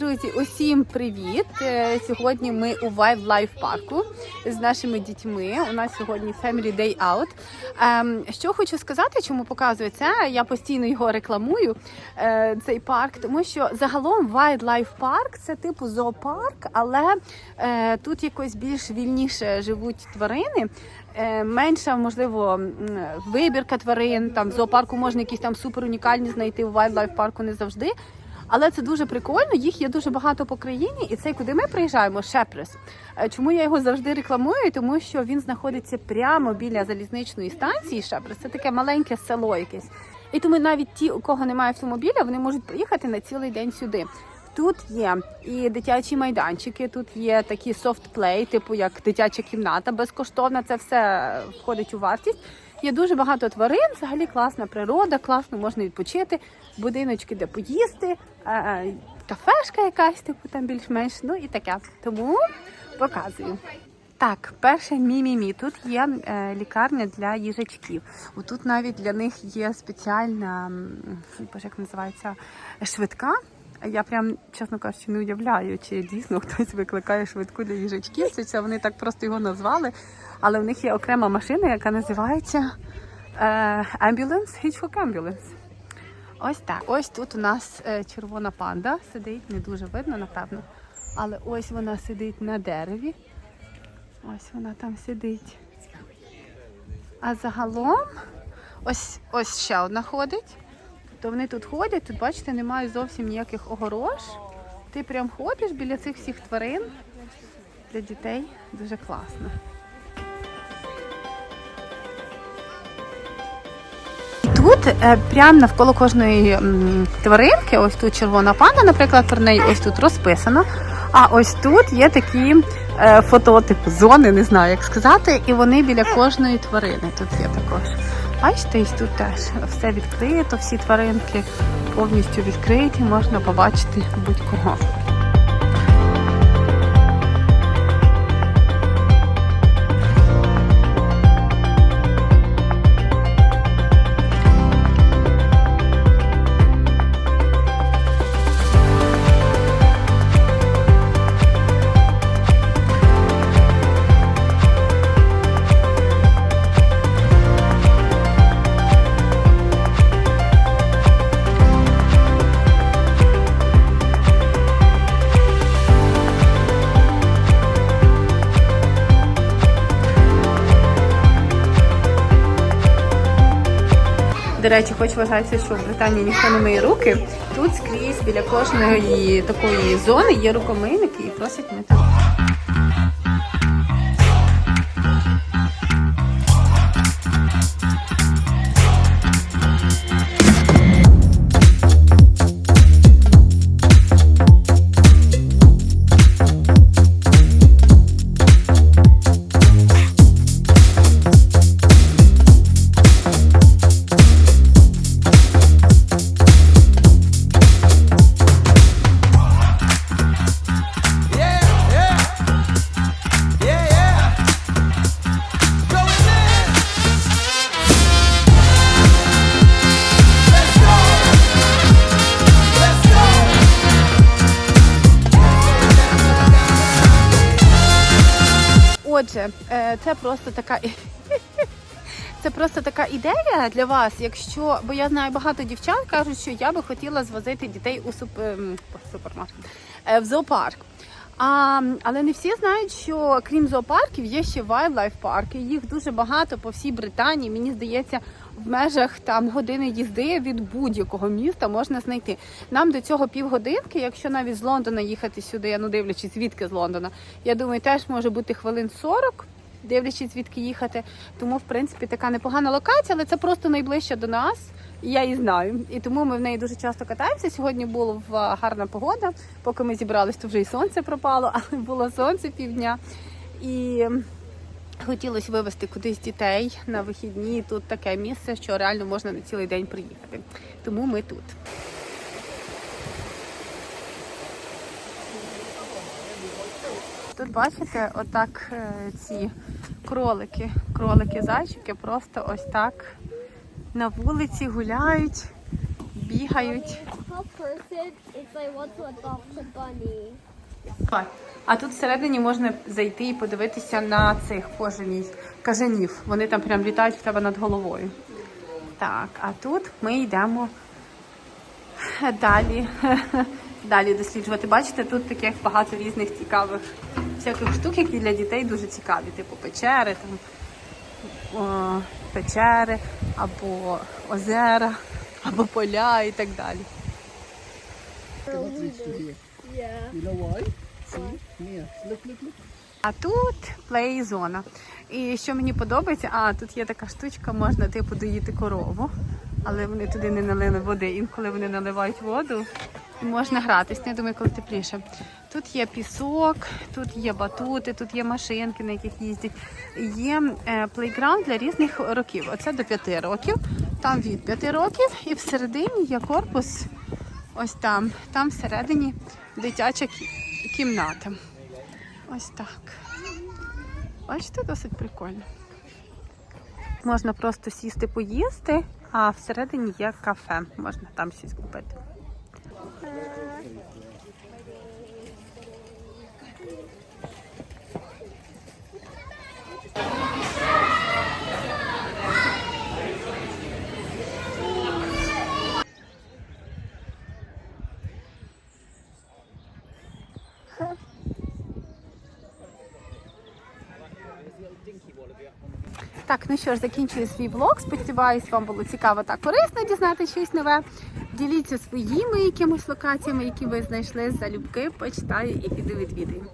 друзі, усім привіт! Е, Сьогодні ми у Wildlife парку з нашими дітьми. У нас сьогодні Family Day Out. Ем, Що хочу сказати, чому показую це? Я постійно його рекламую. е, Цей парк, тому що загалом Wildlife парк це типу зоопарк, але е, тут якось більш вільніше живуть тварини. Менша, можливо, вибірка тварин. Там в зоопарку можна якісь там супер унікальні знайти в Wildlife парку не завжди. Але це дуже прикольно. Їх є дуже багато по країні, і цей, куди ми приїжджаємо, Шепрес. Е, Чому я його завжди рекламую? Тому що він знаходиться прямо біля залізничної станції. Шепрес це таке маленьке село якесь. І тому навіть ті, у кого немає автомобіля, вони можуть приїхати на цілий день сюди. Тут є і дитячі майданчики, тут є такі софт-плей, типу як дитяча кімната, безкоштовна. Це все входить у вартість. Є дуже багато тварин, взагалі класна природа, класно можна відпочити, будиночки, де поїсти, е, кафешка якась, типу там більш-менш, ну і таке. Тому показую. Так, перше мі-мі-мі. Тут є е, лікарня для їжачків. Тут навіть для них є спеціальна, як називається, швидка. Я прям, чесно кажучи, не уявляю, чи дійсно хтось викликає швидку для їжачків. Чи це вони так просто його назвали. Але в них є окрема машина, яка називається е, Ambulance, Hitchcock Ambulance. Ось так. Ось тут у нас е, червона панда сидить, не дуже видно, напевно. Але ось вона сидить на дереві. Ось вона там сидить. А загалом ось, ось ще одна ходить. То вони тут ходять, тут, бачите, немає зовсім ніяких огорож. Ти прям ходиш біля цих всіх тварин. Для дітей дуже класно. Тут е, прямо навколо кожної тваринки, ось тут червона панда, наприклад, про неї ось тут розписано. А ось тут є такі е, фототипи, зони, не знаю, як сказати, і вони біля кожної тварини тут є також. Бачите, і тут теж все відкрито, всі тваринки повністю відкриті, можна побачити будь-кого. Речі, хоч вважається, що в Британії ніхто не миє руки. Тут скрізь біля кожної такої зони є рукомийники і просять мити Отже, е, це просто така. Це просто така ідея для вас, якщо, бо я знаю багато дівчат кажуть, що я би хотіла звозити дітей у суп... ем, супермаркет, е, в зоопарк. А, але не всі знають, що крім зоопарків є ще wildlife парки. Їх дуже багато по всій Британії. Мені здається, в межах там години їзди від будь-якого міста можна знайти. Нам до цього півгодинки, якщо навіть з Лондона їхати сюди, ну дивлячись, звідки з Лондона, я думаю, теж може бути хвилин 40, дивлячись, звідки їхати. Тому, в принципі, така непогана локація, але це просто найближче до нас. І я її знаю. І тому ми в неї дуже часто катаємося. Сьогодні була гарна погода. Поки ми зібрались, то вже і сонце пропало, але було сонце півдня. І хотілося вивезти кудись дітей на вихідні. Тут таке місце, що реально можна на цілий день приїхати. Тому ми тут. Тут бачите, отак е, ці кролики, кролики-зайчики просто ось так на вулиці гуляють, бігають. А тут всередині можна зайти і подивитися на цих боже кажанів. Вони там прям літають в тебе над головою. Так, а тут ми йдемо далі. Далі досліджувати. Бачите, тут таких багато різних цікавих всяких штук, які для дітей дуже цікаві, типу печери, там, о, печери, або озера, або поля і так далі. Yeah. You know why? See? Mia, look, look, look. А тут плей-зона. І що мені подобається, а тут є така штучка, можна типу доїти корову, але вони туди не налили води. Інколи вони наливають воду, можна гратись. Ну, Я думаю, коли тепліше. Тут є пісок, тут є батути, тут є машинки, на яких їздять. Є е, плейграунд для різних років. Оце до 5 років, там від 5 років, і всередині є корпус. Ось там, там всередині дитяча кімната. Ось так. Бачите, досить прикольно. Можна просто сісти поїсти, а всередині є кафе. Можна там щось купити. Так, ну що ж, закінчую свій влог. Сподіваюсь, вам було цікаво та корисно дізнати щось нове. Діліться своїми якимись локаціями, які ви знайшли залюбки, почитаю і піду відвідаю.